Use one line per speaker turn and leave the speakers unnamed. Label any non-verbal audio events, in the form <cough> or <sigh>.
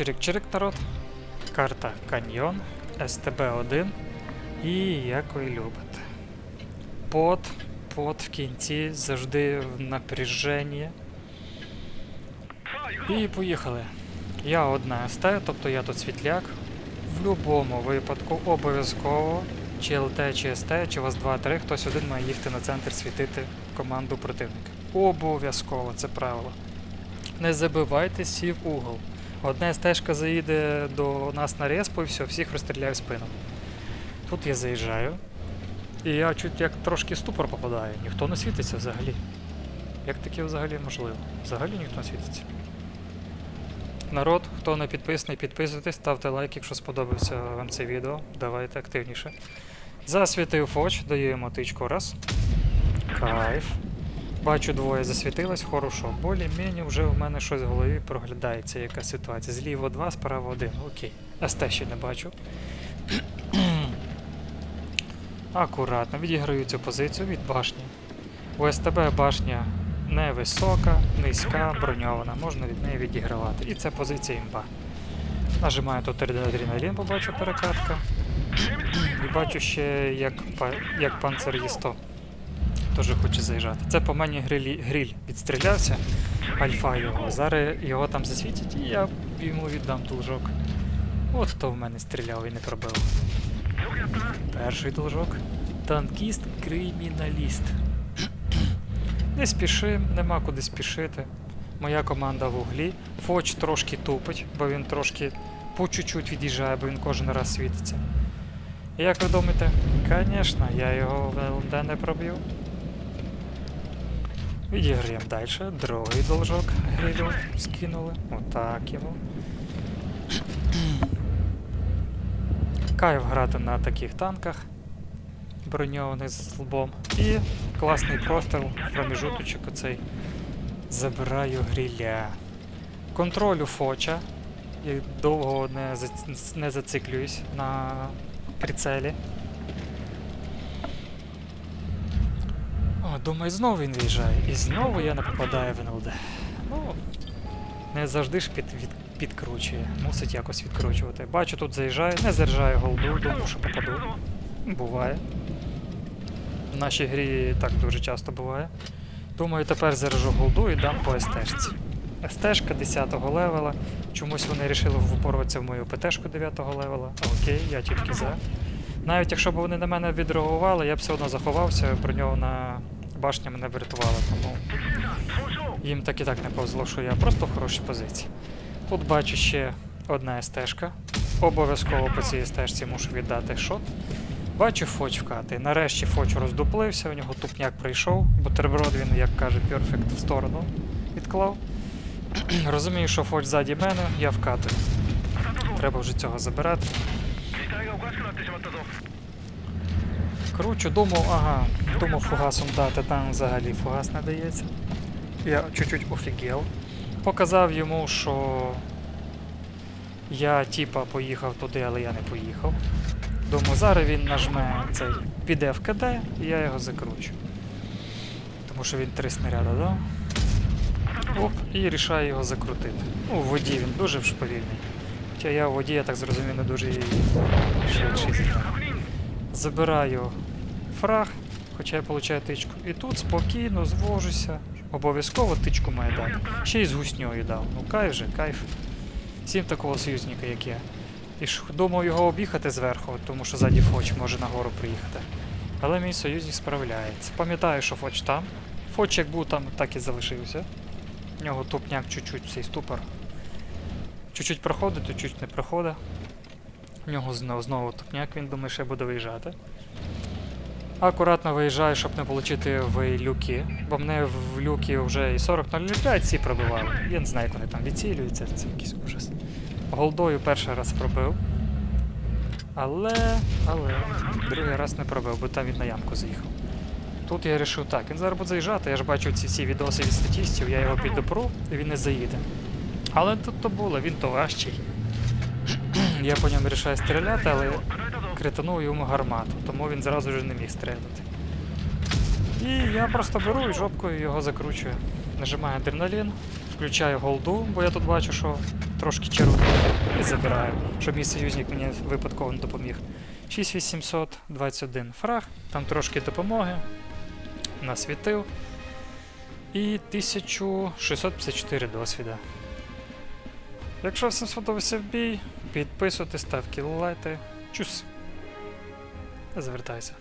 Чирик-чирик, народ. Карта Каньйон, СТБ-1 і як ви любите. Пот, пот в кінці, завжди в напряженні. І поїхали. Я одна СТ, тобто я тут світляк. В будь-якому випадку обов'язково, чи ЛТ, чи СТ, чи у вас 2-3, хтось один має їхати на центр світити команду противника. Обов'язково, це правило. Не забивайте сів угол. Одна стежка заїде до нас на респу і все, всіх розстріляю спину. Тут я заїжджаю. І я чуть як трошки ступор попадаю. Ніхто не світиться взагалі. Як таке взагалі можливо? Взагалі ніхто не світиться. Народ, хто не підписаний, підписуйтесь, ставте лайк, якщо сподобався вам це відео. Давайте активніше. Засвітив фоч, даю йому тичку раз. Кайф. Бачу, двоє засвітилось, хорошо. Болі-мені вже в мене щось в голові проглядається, яка ситуація. Зліво два, справа один. Окей. СТ ще не бачу. <clears throat> Акуратно відіграю цю позицію від башні. У СТБ башня невисока, низька, броньована, можна від неї відігравати. І це позиція імба. Нажимаю тут адреналін, побачу перекатка. <clears throat> І бачу ще, як, як панцир Є100 теж хоче заїжджати. Це по мені грилі, гриль відстрілявся, альфа його. Зараз його там засвітять і я йому віддам должок. От хто в мене стріляв і не пробив. Перший должок. Танкіст криміналіст. Не спішим, нема куди спішити. Моя команда в углі. Фоч трошки тупить, бо він трошки по чуть-чуть від'їжджає, бо він кожен раз світиться. Як ви думаєте? Звісно, я його в ЛНД не проб'ю. Відіграємо далі. Другий должок грилю скинули. Отак йому. Кайф грати на таких танках броньованих з лбом. І класний простріл, проміжуточок оцей. Забираю гриля. Контролю фоча. І довго не, зац- не зациклююсь на прицелі. Думаю, знову він виїжджає. І знову я не попадаю в НЛД. Ну, не завжди ж під, від, підкручує. Мусить якось відкручувати. Бачу, тут заїжджає, не заряджаю голду, думаю, що попаду. Буває. В нашій грі так дуже часто буває. Думаю, тепер заряжу голду і дам по СТшці. СТшка 10-го левела. Чомусь вони вирішили впоруватися в мою ПТшку 9-го левела. Окей, я тільки за. Навіть якщо б вони на мене відреагували, я б все одно заховався, броньована башня мене врятувала, тому їм так і так не повезло, що я просто в хорошій позиції. Тут бачу ще одна СТшка. Обов'язково по цій СТшці мушу віддати шот. Бачу фоч вкати. Нарешті фоч роздуплився, у нього тупняк прийшов, бутерброд він, як каже, перфект в сторону відклав. Розумію, що фоч ззаді мене, я вкатую. Треба вже цього забирати. Кручу, думав, ага, думав фугасом дати, там взагалі фугас не дається. Я чуть-чуть офігел. Показав йому, що я типа поїхав туди, але я не поїхав. Думаю, зараз він нажме цей піде в КД, і я його закручу. Тому що він три снаряди дав. Оп, і рішаю його закрутити. Ну, в воді він дуже ж повільний. Хоча я в воді, я так зрозумів, не дуже швидший за. Забираю фраг, хоча я получаю тичку. І тут спокійно звожуся. Обов'язково тичку має дати. Ще й з гусньою дав. Ну кайф же, кайф. Всім такого союзника, як я. І ж думав його об'їхати зверху, тому що ззаді Фоч може нагору приїхати. Але мій союзник справляється. Пам'ятаю, що Фоч там. Фоч як був там, так і залишився. У нього тупняк чуть-чуть цей ступор. Чуть-чуть проходить, то чуть не проходить. У нього знову, знову тупняк, він думає, що я буду виїжджати. Акуратно виїжджаю, щоб не отримати в люки, бо мене в люки вже і 40.05 ці пробивали. Я не знаю, як вони там відцілюються, це якийсь ужас. Голдою перший раз пробив. Але, але, другий раз не пробив, бо там він на ямку заїхав. Тут я вирішив так, він зараз буде заїжджати, я ж бачу ці всі відоси від статістів, я його підопру, і він не заїде. Але тут то було, він то важчий. <clears throat> я по ньому вирішаю стріляти, але кританув йому гармату, тому він зразу ж не міг стріляти. І я просто беру і жопкою його закручую. Нажимаю адреналін, включаю голду, бо я тут бачу, що трошки чарую і забираю, щоб мій союзник мені випадково не допоміг. 6821 фраг, там трошки допомоги, насвітив. І 1654 досвіда. Якщо всім сподобався бій, підписуйтесь, ставте лайки. Чус. Звертайся.